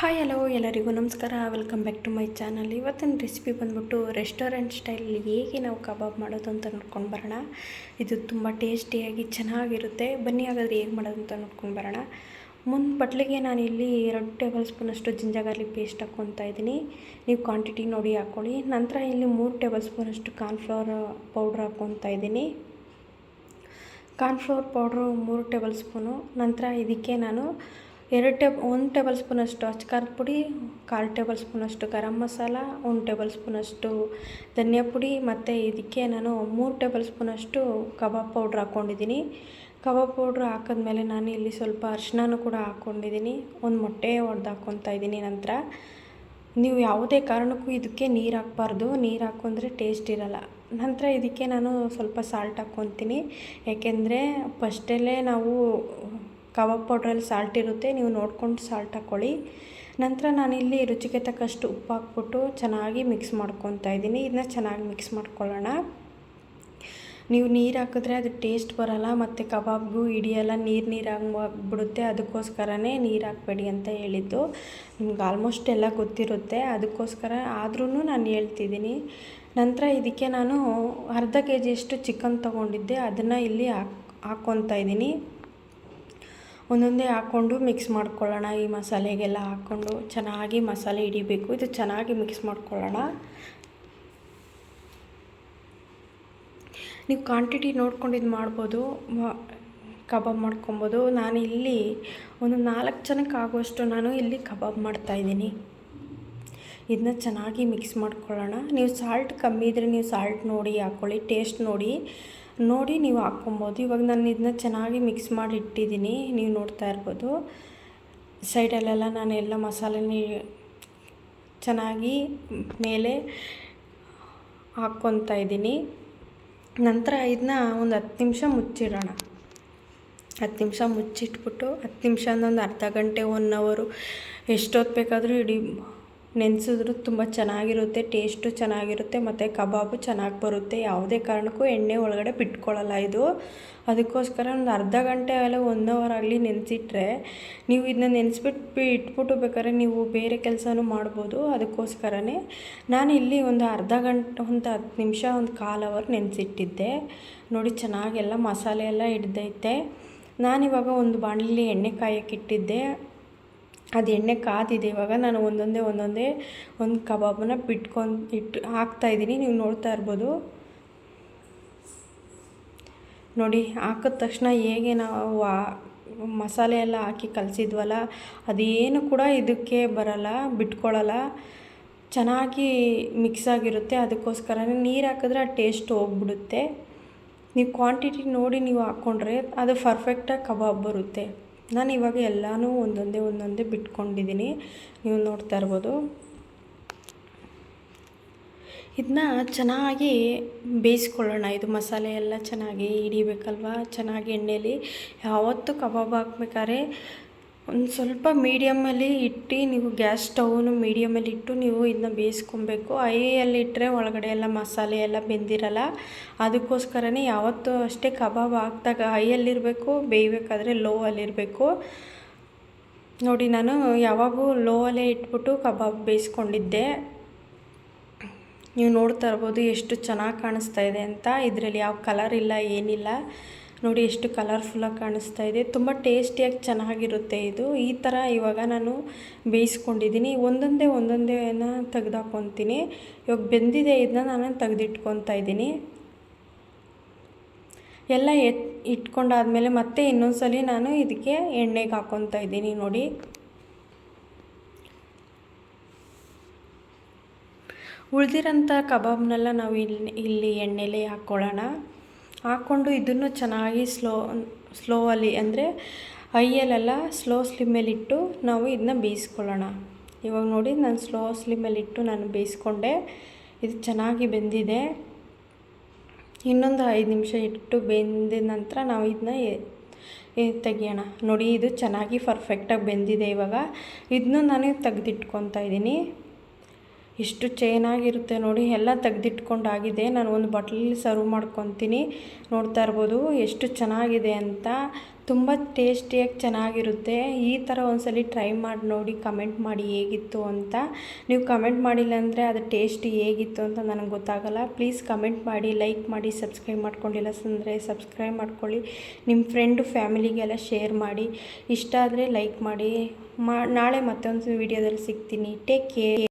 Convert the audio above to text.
Hi, hello ಎಲ್ಲರಿಗೂ ನಮಸ್ಕಾರ. Welcome back to my channel ಇವತ್ತಿನ ರೆಸಿಪಿ ಬಂದ್ಬಿಟ್ಟು ರೆಸ್ಟೋರೆಂಟ್ ಸ್ಟೈಲಲ್ಲಿ ಹೇಗೆ ನಾವು ಕಬಾಬ್ ಮಾಡೋದು ಅಂತ ನೋಡ್ಕೊಂಡು ಬರೋಣ. ಇದು ತುಂಬ ಟೇಸ್ಟಿಯಾಗಿ ಚೆನ್ನಾಗಿರುತ್ತೆ. ಬನ್ನಿ ಹಾಗಾದ್ರೆ ಹೇಗೆ ಮಾಡೋದು ಅಂತ ನೋಡ್ಕೊಂಡು ಬರೋಣ. ಮುಂದೆ ಬಟ್ಲಿಗೆ ನಾನು ಇಲ್ಲಿ ಎರಡು ಟೇಬಲ್ ಸ್ಪೂನಷ್ಟು ಗಾರ್ಲಿಕ್ ಪೇಸ್ಟ್ ಹಾಕ್ಕೊತಾ ಇದ್ದೀನಿ. ನೀವು ಕ್ವಾಂಟಿಟಿ ನೋಡಿ ಹಾಕ್ಕೊಳ್ಳಿ ನಂತರ ಇಲ್ಲಿ ಮೂರು ಟೇಬಲ್ ಸ್ಪೂನಷ್ಟು ಕಾರ್ನ್ಫ್ಲವರ್ ಪೌಡ್ರ್ ಹಾಕ್ಕೊತಾ ಇದ್ದೀನಿ. ಕಾರ್ನ್ಫ್ಲವರ್ ಪೌಡ್ರು ಮೂರು ಟೇಬಲ್ ಸ್ಪೂನು ನಂತರ ಇದಕ್ಕೆ ನಾನು ಎರಡು ಟೇಬ್, ಒಂದು ಟೇಬಲ್ ಸ್ಪೂನಷ್ಟು ಅಚ್ಕಾರದ ಪುಡಿ, ಕಾಲು ಟೇಬಲ್ ಸ್ಪೂನಷ್ಟು ಗರಂ ಮಸಾಲ, ಒಂದು ಟೇಬಲ್ ಸ್ಪೂನಷ್ಟು ಧನಿಯಾ ಪುಡಿ ಮತ್ತು ಇದಕ್ಕೆ ನಾನು ಮೂರು ಟೇಬಲ್ ಸ್ಪೂನಷ್ಟು ಕಬಾಬ್ ಪೌಡ್ರ್ ಹಾಕ್ಕೊಂಡಿದ್ದೀನಿ. ಕಬಾಬ್ ಪೌಡ್ರ್ ಹಾಕಿದ್ಮೇಲೆ ನಾನು ಇಲ್ಲಿ ಸ್ವಲ್ಪ ಅರಿಶಿನೂ ಕೂಡ ಹಾಕ್ಕೊಂಡಿದ್ದೀನಿ. ಒಂದು ಮೊಟ್ಟೆ ಹೊಡೆದು ಹಾಕ್ಕೊತಾ ಇದ್ದೀನಿ ನಂತರ. ನೀವು ಯಾವುದೇ ಕಾರಣಕ್ಕೂ ಇದಕ್ಕೆ ನೀರು ಹಾಕ್ಬಾರ್ದು. ನೀರು ಹಾಕೊಂಡ್ರೆ ಟೇಸ್ಟ್ ಇರಲ್ಲ. ನಂತರ ಇದಕ್ಕೆ ನಾನು ಸ್ವಲ್ಪ ಸಾಲ್ಟ್ ಹಾಕ್ಕೊತೀನಿ. ಯಾಕೆಂದರೆ ಫಸ್ಟಲ್ಲೇ ನಾವು ಕಬಾಬ್ ಪೌಡ್ರಲ್ಲಿ ಸಾಲ್ಟ್ ಇರುತ್ತೆ, ನೀವು ನೋಡ್ಕೊಂಡು ಸಾಲ್ಟ್ ಹಾಕ್ಕೊಳ್ಳಿ ನಂತರ ನಾನಿಲ್ಲಿ ರುಚಿಗೆ ತಕ್ಕಷ್ಟು ಉಪ್ಪು ಹಾಕ್ಬಿಟ್ಟು ಚೆನ್ನಾಗಿ ಮಿಕ್ಸ್ ಮಾಡ್ಕೊತಾ ಇದ್ದೀನಿ. ಇದನ್ನ ಚೆನ್ನಾಗಿ ಮಿಕ್ಸ್ ಮಾಡ್ಕೊಳ್ಳೋಣ. ನೀವು ನೀರು ಹಾಕಿದ್ರೆ ಅದು ಟೇಸ್ಟ್ ಬರೋಲ್ಲ, ಮತ್ತು ಕಬಾಬ್ಗೂ ಹಿಡಿಯಲ್ಲ, ನೀರು ನೀರಾಗಿ ಬಿಡುತ್ತೆ ಅದಕ್ಕೋಸ್ಕರನೇ ನೀರು ಹಾಕಬೇಡಿ ಅಂತ ಹೇಳಿದ್ದು. ನಿಮ್ಗೆ ಆಲ್ಮೋಸ್ಟ್ ಎಲ್ಲ ಗೊತ್ತಿರುತ್ತೆ. ಅದಕ್ಕೋಸ್ಕರ ಆದ್ರೂ ನಾನು ಹೇಳ್ತಿದ್ದೀನಿ. ನಂತರ ಇದಕ್ಕೆ ನಾನು ಅರ್ಧ ಕೆ ಜಿಯಷ್ಟು ಚಿಕನ್ ತೊಗೊಂಡಿದ್ದೆ. ಅದನ್ನು ಇಲ್ಲಿ ಹಾಕ್ ಹಾಕ್ಕೊತಾ ಇದ್ದೀನಿ. ಒಂದೊಂದೇ ಹಾಕ್ಕೊಂಡು ಮಿಕ್ಸ್ ಮಾಡ್ಕೊಳ್ಳೋಣ. ಈ ಮಸಾಲೆಗೆಲ್ಲ ಹಾಕ್ಕೊಂಡು ಚೆನ್ನಾಗಿ ಮಸಾಲೆ ಹಿಡಿಬೇಕು. ಇದು ಚೆನ್ನಾಗಿ ಮಿಕ್ಸ್ ಮಾಡ್ಕೊಳ್ಳೋಣ. ನೀವು ಕ್ವಾಂಟಿಟಿ ನೋಡ್ಕೊಂಡು ಇದು ಮಾಡ್ಬೋದು. ಕಬಾಬ್ ಮಾಡ್ಕೊಬೋದು. ನಾನು ಇಲ್ಲಿ ಒಂದು ನಾಲ್ಕು ಜನಕ್ಕೆ ಆಗುವಷ್ಟು ನಾನು ಇಲ್ಲಿ ಕಬಾಬ್ ಮಾಡ್ತಾಯಿದ್ದೀನಿ ಇದನ್ನ ಚೆನ್ನಾಗಿ ಮಿಕ್ಸ್ ಮಾಡ್ಕೊಳ್ಳೋಣ. ನೀವು ಸಾಲ್ಟ್ ಕಮ್ಮಿ ಇದ್ದರೆ ನೀವು ಸಾಲ್ಟ್ ನೋಡಿ ಹಾಕ್ಕೊಳ್ಳಿ ಟೇಸ್ಟ್ ನೋಡಿ. ನೋಡಿ ನೀವು ಹಾಕ್ಕೊಬೋದು. ಇವಾಗ ನಾನು ಇದನ್ನ ಚೆನ್ನಾಗಿ ಮಿಕ್ಸ್ ಮಾಡಿ ಇಟ್ಟಿದ್ದೀನಿ. ನೀವು ನೋಡ್ತಾ ಇರ್ಬೋದು. ಸೈಡಲ್ಲೆಲ್ಲ ನಾನು ಎಲ್ಲ ಮಸಾಲೆನೇ ಚೆನ್ನಾಗಿ ಮೇಲೆ ಹಾಕ್ಕೊತಾ ಇದ್ದೀನಿ. ನಂತರ ಇದನ್ನ ಒಂದು ಹತ್ತು ನಿಮಿಷ ಮುಚ್ಚಿಡೋಣ. ಹತ್ತು ನಿಮಿಷ ಮುಚ್ಚಿಟ್ಬಿಟ್ಟು ಹತ್ತು ನಿಮಿಷ ಒಂದು ಅರ್ಧ ಗಂಟೆ ಒನ್ ಅವರು ಎಷ್ಟೊತ್ತು ಬೇಕಾದರೂ ಇಡೀ ನೆನೆಸಿದ್ರು ತುಂಬ ಚೆನ್ನಾಗಿರುತ್ತೆ, ಟೇಸ್ಟು ಚೆನ್ನಾಗಿರುತ್ತೆ, ಮತ್ತು ಕಬಾಬು ಚೆನ್ನಾಗಿ ಬರುತ್ತೆ. ಯಾವುದೇ ಕಾರಣಕ್ಕೂ ಎಣ್ಣೆ ಒಳಗಡೆ ಬಿಟ್ಕೊಳ್ಳಲ್ಲ ಇದು. ಅದಕ್ಕೋಸ್ಕರ ಒಂದು ಅರ್ಧ ಗಂಟೆ ಅಲ್ಲ ಒನ್ ಅವರ್ ಆಗಲಿ ನೆನೆಸಿಟ್ರೆ, ನೀವು ಇದನ್ನ ನೆನೆಸ್ಬಿಟ್ಟು ಇಟ್ಬಿಟ್ಟು ಬೇಕಾದ್ರೆ ನೀವು ಬೇರೆ ಕೆಲಸನೂ ಮಾಡ್ಬೋದು. ಅದಕ್ಕೋಸ್ಕರನೇ ನಾನು ಇಲ್ಲಿ ಒಂದು ಅರ್ಧ ಗಂಟೆ, ಒಂದು ಹತ್ತು ನಿಮಿಷ, ಒಂದು ಕಾಲ್ ಅವರ್ ನೆನೆಸಿಟ್ಟಿದ್ದೆ. ನೋಡಿ ಚೆನ್ನಾಗೆಲ್ಲ ಮಸಾಲೆ ಎಲ್ಲ ಹಿಡ್ದೈತೆ. ನಾನಿವಾಗ ಒಂದು ಬಾಣಲಿ ಎಣ್ಣೆ ಕಾಯಕ್ಕಿಟ್ಟಿದ್ದೆ ಅದು ಎಣ್ಣೆ ಕಾದಿದೆ, ಇವಾಗ ನಾನು ಒಂದೊಂದೇ ಒಂದೊಂದೇ ಒಂದು ಕಬಾಬನ್ನ ಬಿಟ್ಕೊಂಡು ಇಟ್ಟು ಹಾಕ್ತಾಯಿದ್ದೀನಿ ನೀವು ನೋಡ್ತಾ ಇರ್ಬೋದು. ನೋಡಿ, ಹಾಕಿದ ತಕ್ಷಣ ಹೇಗೆ ನಾವು ಮಸಾಲೆ ಎಲ್ಲ ಹಾಕಿ ಕಲಸಿದ್ವಲ್ಲ, ಅದೇನು ಕೂಡ ಇದಕ್ಕೆ ಬರಲ್ಲ ಬಿಟ್ಕೊಳ್ಳಲ್ಲ ಚೆನ್ನಾಗಿ ಮಿಕ್ಸ್ ಆಗಿರುತ್ತೆ. ಅದಕ್ಕೋಸ್ಕರನೇ ನೀರು ಹಾಕಿದ್ರೆ ಆ ಟೇಸ್ಟ್ ಹೋಗ್ಬಿಡುತ್ತೆ. ನೀವು ಕ್ವಾಂಟಿಟಿ ನೋಡಿ ನೀವು ಹಾಕ್ಕೊಂಡ್ರೆ ಅದು ಪರ್ಫೆಕ್ಟಾಗಿ ಕಬಾಬ್ ಬರುತ್ತೆ. ನಾನು ಇವಾಗ ಎಲ್ಲನೂ ಒಂದೊಂದೇ ಒಂದೊಂದೇ ಬಿಟ್ಕೊಂಡಿದ್ದೀನಿ. ನೀವು ನೋಡ್ತಾ ಇರ್ಬೋದು. ಇದನ್ನ ಚೆನ್ನಾಗಿ ಬೇಯಿಸ್ಕೊಳ್ಳೋಣ. ಇದು ಮಸಾಲೆ ಎಲ್ಲ ಚೆನ್ನಾಗಿ ಹಿಡಿಬೇಕಲ್ವ? ಚೆನ್ನಾಗಿ ಎಣ್ಣೆಯಲ್ಲಿ ಯಾವತ್ತೂ ಕಬಾಬ್ ಹಾಕ್ಬೇಕಾದ್ರೆ ಒಂದು ಸ್ವಲ್ಪ ಮೀಡಿಯಮಲ್ಲಿ ಇಟ್ಟು ನೀವು ಗ್ಯಾಸ್ ಸ್ಟೌನು ಮೀಡಿಯಮಲ್ಲಿ ಇಟ್ಟು ನೀವು ಇದನ್ನ ಬೇಯಿಸ್ಕೊಬೇಕು. ಐಯಲ್ಲಿ ಇಟ್ಟರೆ ಒಳಗಡೆ ಎಲ್ಲ ಮಸಾಲೆ ಎಲ್ಲ ಬೆಂದಿರಲ್ಲ. ಅದಕ್ಕೋಸ್ಕರನೇ ಯಾವತ್ತೂ ಅಷ್ಟೇ ಕಬಾಬ್ ಹಾಕಿದಾಗ ಹೈಯಲ್ಲಿರಬೇಕು, ಬೇಯಬೇಕಾದ್ರೆ ಲೋ ಅಲ್ಲಿರಬೇಕು ನೋಡಿ, ನಾನು ಯಾವಾಗೂ ಲೋ ಅಲ್ಲೇ ಇಟ್ಬಿಟ್ಟು ಕಬಾಬ್ ಬೇಯಿಸ್ಕೊಂಡಿದ್ದೆ. ನೀವು ನೋಡ್ತಾ ಇರ್ಬೋದು ಎಷ್ಟು ಚೆನ್ನಾಗಿ ಕಾಣಿಸ್ತಾ ಇದೆ ಅಂತ. ಇದರಲ್ಲಿ ಯಾವ ಕಲರ್ ಇಲ್ಲ, ಏನಿಲ್ಲ. ನೋಡಿ ಎಷ್ಟು ಕಲರ್ಫುಲ್ಲಾಗಿ ಕಾಣಿಸ್ತಾ ಇದೆ. ತುಂಬ ಟೇಸ್ಟಿಯಾಗಿ ಚೆನ್ನಾಗಿರುತ್ತೆ ಇದು. ಈ ಥರ ಇವಾಗ ನಾನು ಬೇಯಿಸ್ಕೊಂಡಿದ್ದೀನಿ. ಒಂದೊಂದೇ ಒಂದೊಂದೇನ ತೆಗೆದಾಕೊತೀನಿ. ಇವಾಗ ಬೆಂದಿದೆ ಇದನ್ನ ನಾನು ತೆಗೆದಿಟ್ಕೊತಾ ಇದ್ದೀನಿ. ಎಲ್ಲ ಎತ್ ಇಟ್ಕೊಂಡಾದಮೇಲೆ ಮತ್ತೆ ಇನ್ನೊಂದ್ಸಲಿ ನಾನು ಇದಕ್ಕೆ ಎಣ್ಣೆಗೆ ಹಾಕ್ಕೊತಾ ಇದ್ದೀನಿ ನೋಡಿ. ಉಳಿದಿರೋಂಥ ಕಬಾಬ್ನೆಲ್ಲ ನಾವು ಇಲ್ಲಿ ಇಲ್ಲಿ ಎಣ್ಣೆಲೇ ಹಾಕ್ಕೊಳ್ಳೋಣ ಹಾಕ್ಕೊಂಡು ಇದನ್ನು ಚೆನ್ನಾಗಿ ಸ್ಲೋ, ಸ್ಲೋವಲ್ಲಿ ಅಂದರೆ ಹೈಯಲ್ಲೆಲ್ಲ ಸ್ಲೋ ಸ್ಲಿಮ್ಮಲ್ಲಿಟ್ಟು ನಾವು ಇದನ್ನ ಬೇಯಿಸ್ಕೊಳ್ಳೋಣ. ಇವಾಗ ನೋಡಿ ನಾನು ಸ್ಲೋ ಸ್ಲಿಮ್ಮಲ್ಲಿಟ್ಟು ನಾನು ಬೇಯಿಸ್ಕೊಂಡೆ. ಇದು ಚೆನ್ನಾಗಿ ಬೆಂದಿದೆ. ಇನ್ನೊಂದು ಐದು ನಿಮಿಷ ಇಟ್ಟು ಬೆಂದ ನಂತರ ನಾವು ಇದನ್ನ ತೆಗಿಯೋಣ. ನೋಡಿ ಇದು ಚೆನ್ನಾಗಿ ಪರ್ಫೆಕ್ಟಾಗಿ ಬೆಂದಿದೆ ಇವಾಗ. ಇದನ್ನ ನಾನು ತೆಗೆದಿಟ್ಕೊತಾ ಇದ್ದೀನಿ. ಎಷ್ಟು ಚೆನ್ನಾಗಿರುತ್ತೆ ನೋಡಿ, ಎಲ್ಲ ತೆಗ್ದಿಟ್ಕೊಂಡಾಗಿದೆ. ನಾನು ಒಂದು ಬಾಟ್ಲಲ್ಲಿ ಸರ್ವ್ ಮಾಡ್ಕೊತೀನಿ. ನೋಡ್ತಾ ಇರ್ಬೋದು ಎಷ್ಟು ಚೆನ್ನಾಗಿದೆ ಅಂತ. ತುಂಬ ಟೇಸ್ಟಿಯಾಗಿ ಚೆನ್ನಾಗಿರುತ್ತೆ. ಈ ಥರ ಒಂದ್ಸಲಿ ಟ್ರೈ ಮಾಡಿ ನೋಡಿ ಕಮೆಂಟ್ ಮಾಡಿ ಹೇಗಿತ್ತು ಅಂತ. ನೀವು ಕಮೆಂಟ್ ಮಾಡಿಲ್ಲ ಅಂದರೆ ಅದು ಟೇಸ್ಟ್ ಹೇಗಿತ್ತು ಅಂತ ನನಗೆ ಗೊತ್ತಾಗಲ್ಲ. ಪ್ಲೀಸ್ ಕಮೆಂಟ್ ಮಾಡಿ ಲೈಕ್ ಮಾಡಿ ಸಬ್ಸ್ಕ್ರೈಬ್ ಮಾಡ್ಕೊಂಡಿಲ್ಲ ಅಂದರೆ ಸಬ್ಸ್ಕ್ರೈಬ್ ಮಾಡ್ಕೊಳ್ಳಿ. ನಿಮ್ಮ ಫ್ರೆಂಡು ಫ್ಯಾಮಿಲಿಗೆಲ್ಲ ಶೇರ್ ಮಾಡಿ. ಇಷ್ಟ ಆದರೆ ಲೈಕ್ ಮಾಡಿ. ಮಾ, ನಾಳೆ ಮತ್ತೊಂದು ವಿಡಿಯೋದಲ್ಲಿ ಸಿಗ್ತೀನಿ. Take care